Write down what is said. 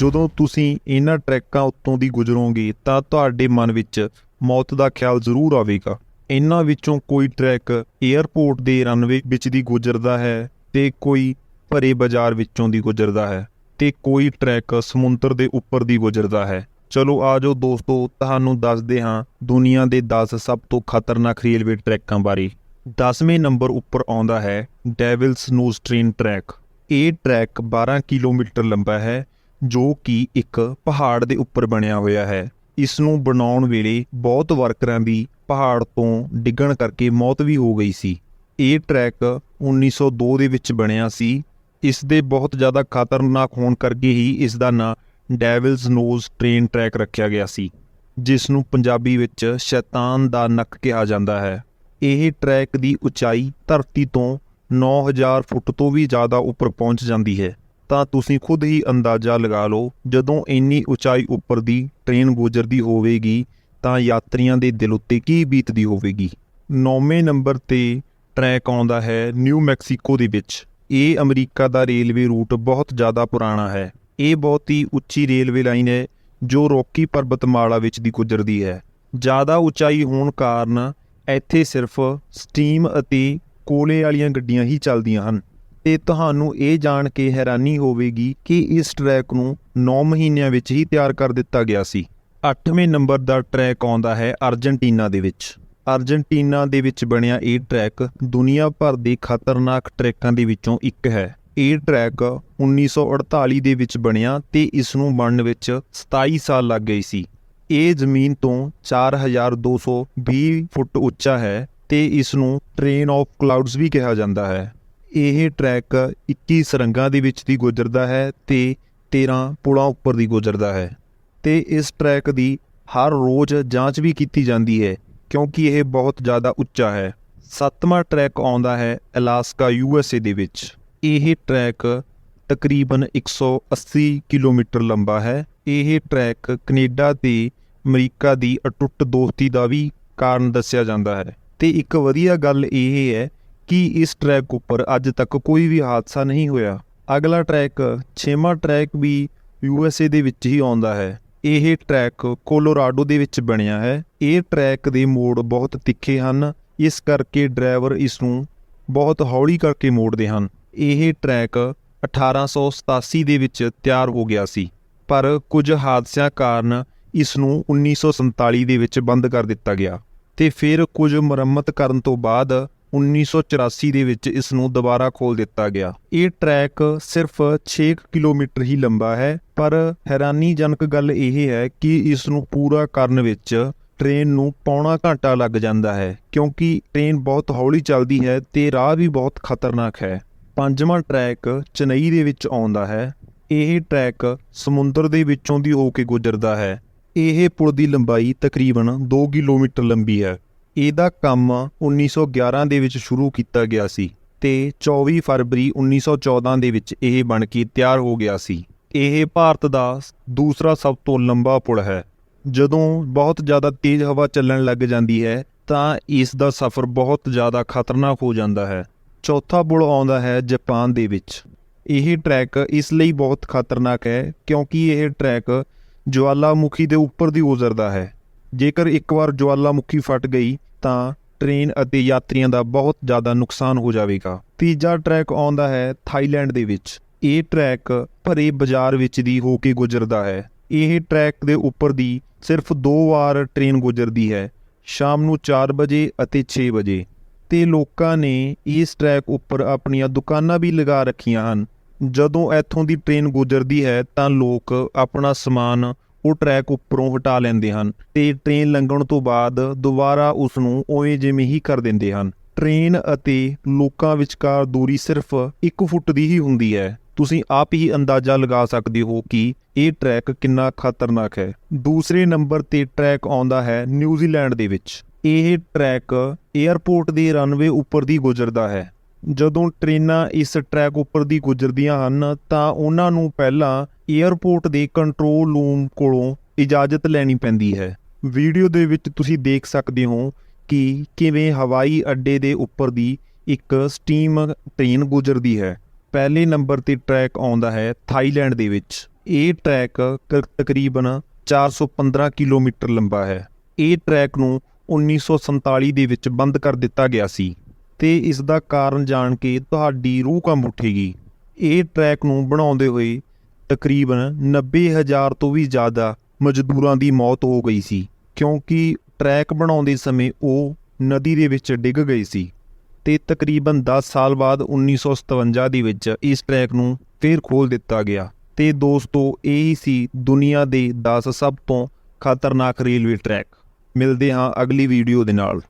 ਜਦੋਂ ਤੁਸੀਂ ਇਹਨਾਂ ਟਰੈਕਾਂ ਉੱਤੋਂ ਦੀ ਗੁਜ਼ਰੋਗੇ ਤਾਂ ਤੁਹਾਡੇ ਮਨ ਵਿੱਚ ਮੌਤ ਦਾ ਖਿਆਲ ਜ਼ਰੂਰ ਆਵੇਗਾ। ਇਹਨਾਂ ਵਿੱਚੋਂ ਕੋਈ ਟਰੈਕ 에ਅਰਪੋਰਟ ਦੇ ਰਨਵੇ ਵਿੱਚ ਦੀ ਗੁਜ਼ਰਦਾ ਹੈ ਤੇ ਕੋਈ ਭਰੇ ਬਾਜ਼ਾਰ ਵਿੱਚੋਂ ਦੀ ਗੁਜ਼ਰਦਾ ਹੈ ਤੇ ਕੋਈ ਟਰੈਕ ਸਮੁੰਦਰ ਦੇ ਉੱਪਰ ਦੀ ਗੁਜ਼ਰਦਾ ਹੈ। ਚਲੋ ਆਜੋ ਦੋਸਤੋ, ਤੁਹਾਨੂੰ ਦੱਸਦੇ ਹਾਂ ਦੁਨੀਆ ਦੇ 10 ਸਭ ਤੋਂ ਖਤਰਨਾਕ ਰੇਲਵੇ ਟਰੈਕਾਂ ਬਾਰੇ। 10ਵੇਂ ਨੰਬਰ ਉੱਪਰ ਆਉਂਦਾ ਹੈ ਡੈਵਿਲਸ ਨੋਜ਼ ਟ੍ਰੇਨ ਟਰੈਕ। ਇਹ ਟਰੈਕ 12 ਕਿਲੋਮੀਟਰ ਲੰਬਾ ਹੈ ਜੋ ਕਿ ਇੱਕ ਪਹਾੜ ਦੇ ਉੱਪਰ ਬਣਿਆ ਹੋਇਆ ਹੈ। ਇਸ ਨੂੰ ਬਣਾਉਣ ਵੇਲੇ ਬਹੁਤ ਵਰਕਰਾਂ ਦੀ ਪਹਾੜ ਤੋਂ ਡਿੱਗਣ ਕਰਕੇ ਮੌਤ ਵੀ ਹੋ ਗਈ ਸੀ। ਇਹ ਟਰੈਕ 1902 ਦੇ ਵਿੱਚ ਬਣਿਆ ਸੀ। ਇਸ ਦੇ ਬਹੁਤ ਜ਼ਿਆਦਾ ਖਤਰਨਾਕ ਹੋਣ ਕਰਕੇ ਹੀ ਇਸ ਦਾ ਨਾਂ ਡੈਵਿਲਸ ਨੋਜ਼ ਟ੍ਰੇਨ ਟਰੈਕ ਰੱਖਿਆ ਗਿਆ ਸੀ, ਜਿਸ ਨੂੰ ਪੰਜਾਬੀ ਵਿੱਚ ਸ਼ੈਤਾਨ ਦਾ ਨੱਕ ਕਿਹਾ ਜਾਂਦਾ ਹੈ। ਇਹ ਟਰੈਕ ਦੀ ਉਚਾਈ ਧਰਤੀ ਤੋਂ 9000 ਫੁੱਟ ਤੋਂ ਵੀ ਜ਼ਿਆਦਾ ਉੱਪਰ ਪਹੁੰਚ ਜਾਂਦੀ ਹੈ। ਤਾਂ ਤੁਸੀਂ ਖੁਦ ਹੀ ਅੰਦਾਜ਼ਾ ਲਗਾ ਲਓ, ਜਦੋਂ ਇੰਨੀ ਉਚਾਈ ਉੱਪਰ ਦੀ ਟ੍ਰੇਨ ਗੁਜ਼ਰਦੀ ਹੋਵੇਗੀ, ਤਾਂ ਯਾਤਰੀਆਂ ਦੇ ਦਿਲ ਉੱਤੇ ਕੀ ਬੀਤਦੀ ਹੋਵੇਗੀ? ਨੌਵੇਂ ਨੰਬਰ ਤੇ ਟਰੈਕ ਆਉਂਦਾ ਹੈ ਨਿਊ ਮੈਕਸੀਕੋ ਦੇ ਵਿੱਚ। ਇਹ ਅਮਰੀਕਾ ਦਾ ਰੇਲਵੇ ਰੂਟ ਬਹੁਤ ਜ਼ਿਆਦਾ ਪੁਰਾਣਾ ਹੈ। ਇਹ ਬਹੁਤ ਹੀ ਉੱਚੀ ਰੇਲਵੇ ਲਾਈਨ ਹੈ, ਜੋ ਰੋਕੀ ਪਰਬਤਮਾਲਾ ਵਿੱਚ ਦੀ ਗੁਜ਼ਰਦੀ ਹੈ। ਜ਼ਿਆਦਾ ਉਚਾਈ ਹੋਣ ਕਾਰਨ ਇੱਥੇ ਸਿਰਫ ਸਟੀਮ ਅਤੇ ਕੋਲੇ ਵਾਲੀਆਂ ਗੱਡੀਆਂ ਹੀ ਚੱਲਦੀਆਂ ਹਨ। ਤੇ ਤੁਹਾਨੂੰ ਇਹ ਜਾਣ ਕੇ ਹੈਰਾਨੀ ਹੋਵੇਗੀ ਕਿ ਇਸ ਟਰੈਕ ਨੂੰ 9 ਮਹੀਨਿਆਂ ਵਿੱਚ ਹੀ ਤਿਆਰ ਕਰ ਦਿੱਤਾ ਗਿਆ ਸੀ। 8ਵੇਂ ਨੰਬਰ ਦਾ ਟਰੈਕ ਆਉਂਦਾ ਹੈ ਅਰਜਨਟੀਨਾ ਦੇ ਵਿੱਚ। ਅਰਜਨਟੀਨਾ ਦੇ ਵਿੱਚ ਬਣਿਆ ਇਹ ਟਰੈਕ ਦੁਨੀਆ ਭਰ ਦੇ ਖਤਰਨਾਕ ਟਰੈਕਾਂ ਦੇ ਵਿੱਚੋਂ ਇੱਕ ਹੈ। ਇਹ ਟਰੈਕ 1948 ਦੇ ਵਿੱਚ ਬਣਿਆ ਤੇ ਇਸ ਨੂੰ ਬਣਨ ਵਿੱਚ 27 ਸਾਲ ਲੱਗ ਗਏ ਸੀ। ਇਹ ਜ਼ਮੀਨ ਤੋਂ 4220 ਫੁੱਟ ਉੱਚਾ ਹੈ ਤੇ ਇਸ ਨੂੰ ਟ੍ਰੇਨ ਆਫ ਕਲਾਉਡਸ ਵੀ ਕਿਹਾ ਜਾਂਦਾ ਹੈ। ਇਹ ਟਰੈਕ 21 ਸਰੰਗਾਂ ਦੇ ਵਿੱਚ ਦੀ ਗੁਜ਼ਰਦਾ ਹੈ ਤੇ 13 ਪੁਲਾਂ ਉੱਪਰ ਦੀ ਗੁਜ਼ਰਦਾ ਹੈ ਤੇ ਇਸ ਟਰੈਕ ਦੀ ਹਰ ਰੋਜ਼ ਜਾਂਚ ਵੀ ਕੀਤੀ ਜਾਂਦੀ ਹੈ ਕਿਉਂਕਿ ਇਹ ਬਹੁਤ ਜ਼ਿਆਦਾ ਉੱਚਾ ਹੈ। ਸੱਤਵਾਂ ਟਰੈਕ ਆਉਂਦਾ ਹੈ ਅਲਾਸਕਾ ਯੂਐਸਏ ਦੇ ਵਿੱਚ। ਇਹ ਟਰੈਕ ਤਕਰੀਬਨ 180 ਕਿਲੋਮੀਟਰ ਲੰਬਾ ਹੈ। ਇਹ ਟਰੈਕ ਕੈਨੇਡਾ ਤੇ ਅਮਰੀਕਾ ਦੀ ਅਟੁੱਟ ਦੋਸਤੀ ਦਾ ਵੀ ਕਾਰਨ ਦੱਸਿਆ ਜਾਂਦਾ ਹੈ। ਤੇ ਇੱਕ ਵਧੀਆ ਗੱਲ ਇਹ ਹੈ ਕਿ ਇਸ ਟਰੈਕ ਉੱਪਰ ਅੱਜ ਤੱਕ ਕੋਈ ਵੀ ਹਾਦਸਾ ਨਹੀਂ ਹੋਇਆ? ਅਗਲਾ ਟਰੈਕ ਛੇਵਾਂ ਟਰੈਕ ਵੀ ਯੂ ਐੱਸ ਏ ਦੇ ਵਿੱਚ ਹੀ ਆਉਂਦਾ ਹੈ। ਇਹ ਟਰੈਕ ਕੋਲੋਰਾਡੋ ਦੇ ਵਿੱਚ ਬਣਿਆ ਹੈ। ਇਹ ਟਰੈਕ ਦੇ ਮੋੜ ਬਹੁਤ ਤਿੱਖੇ ਹਨ। ਇਸ ਕਰਕੇ ਡਰਾਈਵਰ ਇਸ ਨੂੰ ਬਹੁਤ ਹੌਲੀ ਕਰਕੇ ਮੋੜਦੇ ਹਨ। ਇਹ ਟਰੈਕ 1887 ਦੇ ਵਿੱਚ ਤਿਆਰ ਹੋ ਗਿਆ ਸੀ। ਪਰ ਕੁਝ ਹਾਦਸਿਆਂ ਕਾਰਨ ਇਸ ਨੂੰ 1947 ਦੇ ਵਿੱਚ ਬੰਦ ਕਰ ਦਿੱਤਾ ਗਿਆ। ਤੇ ਫਿਰ ਕੁਝ ਮੁਰੰਮਤ ਕਰਨ ਤੋਂ ਬਾਅਦ 1984 ਦੇ ਵਿੱਚ ਇਸ ਨੂੰ ਦੁਬਾਰਾ ਖੋਲ ਦਿੱਤਾ ਗਿਆ। ਇਹ ਟਰੈਕ ਸਿਰਫ 6 ਕਿਲੋਮੀਟਰ ਹੀ ਲੰਬਾ ਹੈ, ਪਰ ਹੈਰਾਨੀਜਨਕ ਗੱਲ ਇਹ ਹੈ ਕਿ ਇਸ ਨੂੰ ਪੂਰਾ ਕਰਨ ਵਿੱਚ ਟ੍ਰੇਨ ਨੂੰ ਪੌਣਾ ਘੰਟਾ ਲੱਗ ਜਾਂਦਾ ਹੈ, ਕਿਉਂਕਿ ਟ੍ਰੇਨ ਬਹੁਤ ਹੌਲੀ ਚੱਲਦੀ ਹੈ ਤੇ ਰਾਹ ਵੀ ਬਹੁਤ ਖਤਰਨਾਕ ਹੈ। ਪੰਜਵਾਂ ਟਰੈਕ ਚੇਨਈ ਦੇ ਵਿੱਚ ਆਉਂਦਾ ਹੈ। ਇਹ ਟਰੈਕ ਸਮੁੰਦਰ ਦੇ ਵਿੱਚੋਂ ਦੀ ਹੋ ਕੇ ਗੁਜ਼ਰਦਾ ਹੈ। ਇਹ ਪੁਲ ਦੀ ਲੰਬਾਈ ਤਕਰੀਬਨ 2 ਕਿਲੋਮੀਟਰ ਲੰਬੀ ਹੈ। ਇਹਦਾ ਕੰਮ 1911 ਦੇ ਵਿੱਚ ਸ਼ੁਰੂ ਕੀਤਾ ਗਿਆ ਸੀ ਤੇ 24 ਫਰਵਰੀ 1914 ਦੇ ਵਿੱਚ ਇਹ ਬਣ ਕੇ ਤਿਆਰ ਹੋ ਗਿਆ ਸੀ। ਇਹ ਭਾਰਤ ਦਾ ਦੂਸਰਾ ਸਭ ਤੋਂ ਲੰਬਾ ਪੁਲ ਹੈ। ਜਦੋਂ ਬਹੁਤ ਜ਼ਿਆਦਾ ਤੇਜ਼ ਹਵਾ ਚੱਲਣ ਲੱਗ ਜਾਂਦੀ ਹੈ, ਤਾਂ ਇਸ ਦਾ ਸਫ਼ਰ ਬਹੁਤ ਜ਼ਿਆਦਾ ਖਤਰਨਾਕ ਹੋ ਜਾਂਦਾ ਹੈ। ਚੌਥਾ ਪੁਲ ਆਉਂਦਾ ਹੈ ਜਾਪਾਨ ਦੇ ਵਿੱਚ। ਇਹ ਟਰੈਕ ਇਸ ਲਈ ਬਹੁਤ ਖਤਰਨਾਕ ਹੈ ਕਿਉਂਕਿ ਇਹ ਟਰੈਕ ਜਵਾਲਾਮੁਖੀ ਦੇ ਉੱਪਰ ਦੀ ਗੁਜ਼ਰਦਾ ਹੈ। ਜੇਕਰ ਇੱਕ ਵਾਰ ਜਵਾਲਾਮੁਖੀ ਫਟ ਗਈ, ਤਾਂ ਟ੍ਰੇਨ ਅਤੇ ਯਾਤਰੀਆਂ ਦਾ ਬਹੁਤ ਜ਼ਿਆਦਾ ਨੁਕਸਾਨ ਹੋ ਜਾਵੇਗਾ। ਤੀਜਾ ਟਰੈਕ ਆਉਂਦਾ ਹੈ ਥਾਈਲੈਂਡ ਦੇ ਵਿੱਚ। ਇਹ ਟਰੈਕ ਭਰੇ ਬਾਜ਼ਾਰ ਵਿੱਚ ਦੀ ਹੋ ਕੇ ਗੁਜ਼ਰਦਾ ਹੈ। ਇਹ ਟਰੈਕ ਦੇ ਉੱਪਰ ਦੀ ਸਿਰਫ ਦੋ ਵਾਰ ਟ੍ਰੇਨ ਗੁਜ਼ਰਦੀ ਹੈ, ਸ਼ਾਮ ਨੂੰ 4 ਵਜੇ ਅਤੇ 6 ਵਜੇ। ਤੇ ਲੋਕਾਂ ਨੇ ਇਸ ਟਰੈਕ ਉੱਪਰ ਆਪਣੀਆਂ ਦੁਕਾਨਾਂ ਵੀ ਲਗਾ ਰੱਖੀਆਂ ਹਨ। ਜਦੋਂ ਇੱਥੋਂ ਦੀ ਟ੍ਰੇਨ ਗੁਜ਼ਰਦੀ ਹੈ, ਤਾਂ ਲੋਕ ਆਪਣਾ ਸਮਾਨ ਉਹ ਟਰੈਕ ਉੱਪਰੋਂ ਹਟਾ ਲੈਂਦੇ ਹਨ ਤੇ ਟ੍ਰੇਨ ਲੰਘਣ ਤੋਂ ਬਾਅਦ ਦੁਬਾਰਾ ਉਸ ਨੂੰ ਉਵੇਂ ਜਿਵੇਂ ਹੀ ਕਰ ਦਿੰਦੇ ਹਨ। ਟ੍ਰੇਨ ਅਤੇ ਲੋਕਾਂ ਵਿਚਕਾਰ ਦੂਰੀ ਸਿਰਫ 1 ਫੁੱਟ ਦੀ ਹੀ ਹੁੰਦੀ ਹੈ। ਤੁਸੀਂ ਆਪ ਹੀ ਅੰਦਾਜ਼ਾ ਲਗਾ ਸਕਦੇ ਹੋ ਕਿ ਇਹ ਟਰੈਕ ਕਿੰਨਾ ਖਤਰਨਾਕ ਹੈ। ਦੂਸਰੇ ਨੰਬਰ ਤੇ ਟਰੈਕ ਆਉਂਦਾ ਹੈ ਨਿਊਜ਼ੀਲੈਂਡ ਦੇ ਵਿੱਚ। ਇਹ ਟਰੈਕ 에ਅਰਪੋਰਟ ਦੇ ਰਨਵੇ ਉੱਪਰ ਦੀ ਗੁਜ਼ਰਦਾ ਹੈ। ਜਦੋਂ ਟ੍ਰੇਨਾਂ ਇਸ ਟਰੈਕ ਉੱਪਰ ਦੀ ਗੁਜ਼ਰਦੀਆਂ ਹਨ ਤਾਂ ਉਹਨਾਂ ਨੂੰ ਪਹਿਲਾਂ 에ਅਰਪੋਰਟ ਦੇ ਕੰਟਰੋਲ ਰੂਮ ਕੋਲੋਂ ਇਜਾਜ਼ਤ ਲੈਣੀ ਪੈਂਦੀ ਹੈ। ਵੀਡੀਓ ਦੇ ਵਿੱਚ ਤੁਸੀਂ ਦੇਖ ਸਕਦੇ ਹੋ ਕਿ ਕਿਵੇਂ ਹਵਾਈ ਅੱਡੇ ਦੇ ਉੱਪਰ ਦੀ ਇੱਕ ਸਟੀਮ ਟ੍ਰੇਨ ਗੁਜ਼ਰਦੀ ਹੈ। ਪਹਿਲੇ ਨੰਬਰ ਤੇ ਟਰੈਕ ਆਉਂਦਾ ਹੈ ਥਾਈਲੈਂਡ ਦੇ ਵਿੱਚ। ਇਹ ਟਰੈਕ ਕ- ਤਕਰੀਬਨ 415 ਕਿਲੋਮੀਟਰ ਲੰਬਾ ਹੈ। ਇਹ ਟਰੈਕ ਨੂੰ 1947 ਦੇ ਵਿੱਚ ਬੰਦ ਕਰ ਦਿੱਤਾ ਗਿਆ ਸੀ ਤੇ ਇਸ ਦਾ ਕਾਰਨ ਜਾਣ ਕੇ ਤੁਹਾਡੀ ਰੂਹ ਕੰਬ ਉੱਠੇਗੀ। ਇਹ ਟਰੈਕ ਨੂੰ ਬਣਾਉਂਦੇ ਹੋਏ ਤਕਰੀਬਨ 90000 ਤੋਂ ਵੀ ਜ਼ਿਆਦਾ ਮਜ਼ਦੂਰਾਂ ਦੀ ਮੌਤ ਹੋ ਗਈ ਸੀ, ਕਿਉਂਕਿ ਟਰੈਕ ਬਣਾਉਂਦੇ ਸਮੇਂ ਉਹ ਨਦੀ ਦੇ ਵਿੱਚ ਡਿੱਗ ਗਏ ਸੀ ਤੇ ਤਕਰੀਬਨ 10 ਸਾਲ ਬਾਅਦ 1957 ਦੇ ਵਿੱਚ ਇਸ ਟਰੈਕ ਨੂੰ ਫੇਰ ਖੋਲ ਦਿੱਤਾ ਗਿਆ ਤੇ ਦੋਸਤੋ, ਇਹ ਹੀ ਸੀ ਦੁਨੀਆ ਦੇ 10 ਸਭ ਤੋਂ ਖਤਰਨਾਕ ਰੇਲਵੇ ਟਰੈਕ। ਮਿਲਦੇ ਹਾਂ ਅਗਲੀ ਵੀਡੀਓ ਦੇ ਨਾਲ।